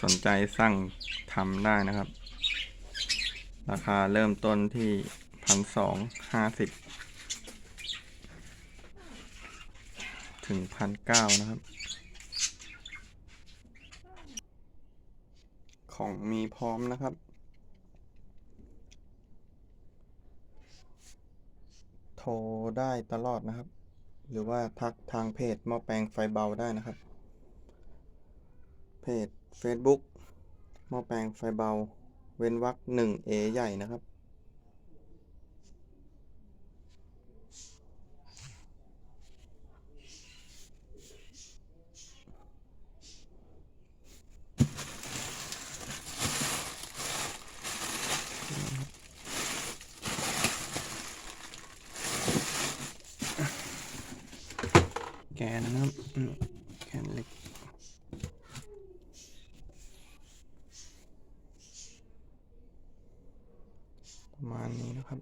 สนใจสั่งทำได้นะครับ ราคาเริ่มต้นที่พันสองห้าสิบถึงพันเก้านะครับ ของมีพร้อมนะครับโทรได้ตลอดนะครับ หรือว่าทักทางเพจหม้อแปลงไฟเบาได้นะครับ เพจ Facebook หม้อแปลงไฟเบา เว้นวรรคหนึ่งเอใหญ่นะครับ แกนนะครับ แกนเล็ก ประมาณนี้นะครับ